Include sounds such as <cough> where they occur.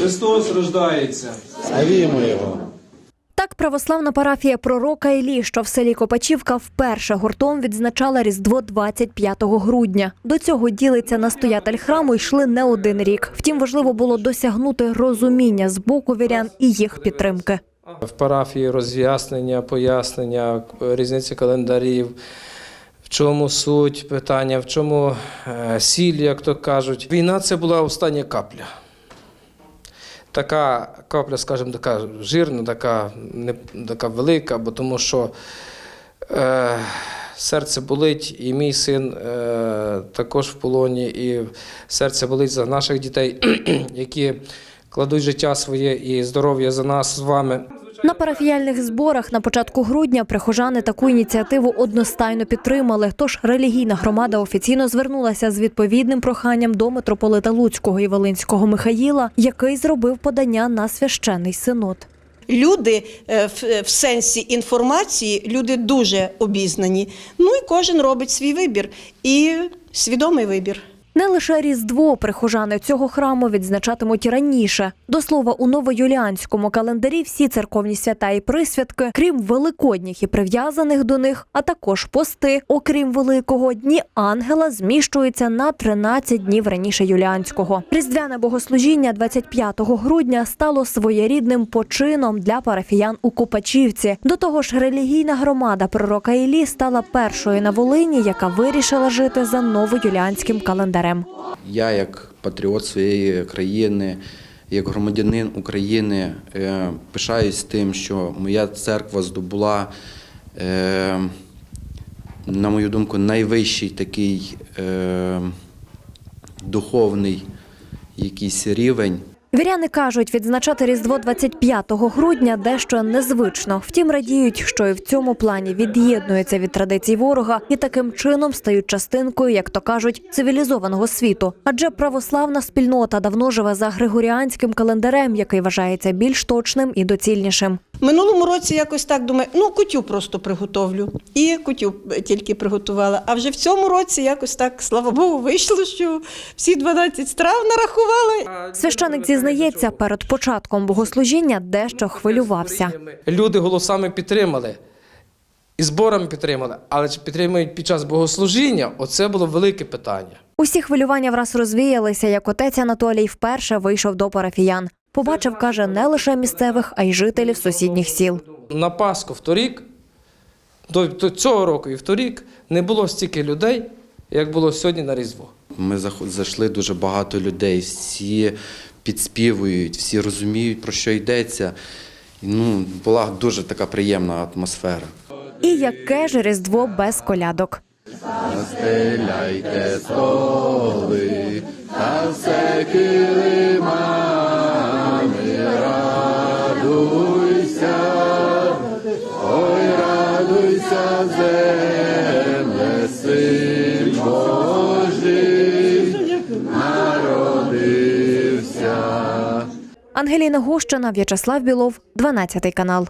Христос рождається. Славімо Його! Так, православна парафія пророка Іллі, що в селі Копачівка, вперше гуртом відзначала Різдво 25 грудня. До цього ділиться настоятель храму, йшли не один рік. Втім, важливо було досягнути розуміння з боку вірян і їх підтримки. В парафії роз'яснення, пояснення, різниці календарів, в чому суть питання, в чому е, сіль, як то кажуть. Війна це була остання капля. Така капля, скажімо, така жирна, така, не така велика, бо тому що е, серце болить, і мій син е, також в полоні, і серце болить за наших дітей, <clears throat> які кладуть життя своє і здоров'я за нас з вами. На парафіяльних зборах на початку грудня прихожани таку ініціативу одностайно підтримали. Тож релігійна громада офіційно звернулася з відповідним проханням до митрополита Луцького і Волинського Михаїла, який зробив подання на священний синод. Люди е, в, в сенсі інформації, люди дуже обізнані. Ну і кожен робить свій вибір і свідомий вибір. Не лише Різдво прихожани цього храму відзначатимуть раніше. До слова, у новоюліанському календарі всі церковні свята і присвятки, крім великодніх і прив'язаних до них, а також пости, окрім великого дні ангела, зміщуються на 13 днів раніше юліанського. Різдвяне богослужіння 25 грудня стало своєрідним почином для парафіян у Копачівці. До того ж, релігійна громада пророка Іллі стала першою на Волині, яка вирішила жити за новоюліанським календарем. Я, як патріот своєї країни, як громадянин України, е, пишаюсь тим, що моя церква здобула, е, на мою думку, найвищий такий е, духовний якийсь рівень. Віряни кажуть, відзначати Різдво 25 грудня дещо незвично. Втім, радіють, що і в цьому плані від'єднуються від традицій ворога і таким чином стають частинкою, як то кажуть, цивілізованого світу. Адже православна спільнота давно живе за григоріанським календарем, який вважається більш точним і доцільнішим. Минулому році якось так думаю, ну кутю просто приготовлю. І кутю тільки приготувала. А вже в цьому році якось так, слава Богу, вийшло, що всі 12 страв нарахували. Священик зізнається, перед початком богослужіння дещо хвилювався. Люди голосами підтримали. І зборами підтримали, але чи підтримують під час богослужіння? Оце було велике питання. Усі хвилювання враз розвіялися, як отець Анатолій вперше вийшов до парафіян. Побачив, каже, не лише місцевих, а й жителів сусідніх сіл. На Пасху вторік, до, до цього року і вторік, не було стільки людей, як було сьогодні на Різдво. Ми зайшли дуже багато людей, всі підспівують, всі розуміють, про що йдеться. Ну, була дуже така приємна атмосфера. І яке ж Різдво без колядок. Стеляйте столи, та все килимами, земле, син Божий, народився. Ангеліна Гущина, В'ячеслав Білов, 12 канал.